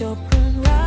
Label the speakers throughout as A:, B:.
A: จบเรื่องรา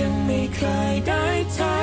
A: ยังไม่เคยได้ทำ